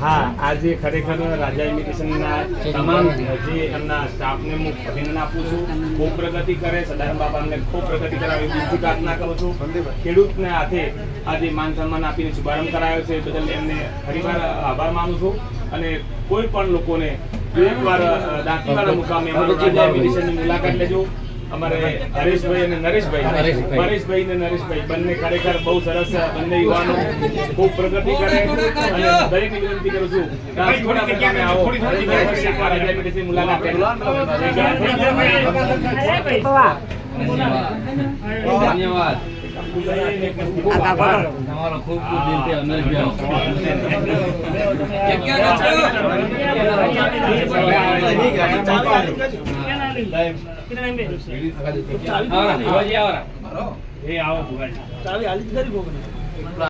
હા, આજે ખરેખર રાજા ઇમિગ્રેશનના તમામ જે એમના સ્ટાફને હું અભિનંદન આપું છું. ખૂબ પ્રગતિ કરે સદારામ બાબા અમને ખૂબ પ્રગતિ કરાવે દિલથી પ્રાર્થના કરું છું. ખેડૂતને હાથે આજે માન સન્માન આપીને શુભારંભ કરાયો છે. બદલ એમને ફરીવાર આભાર માનું છું. અને કોઈ પણ લોકોને એકવાર દાંતીવાડા મુકામે રાજા ઇમિગ્રેશનની મુલાકાત લેજો. અમારે હરેશભાઈ અને નરેશભાઈ હરેશભાઈ ને નરેશભાઈ બંને ખરેખર બહુ સરસ બંને યુવાનો ખૂબ પ્રગતિ કરે અને દરેક વિનંતી કરું છું રાજકોટ તમે આવો ધન્યવાદ તમારો ખૂબ ખૂબ દિલથી અમરેશભાઈ આવો આવરા. એ આવો ભુવાજી.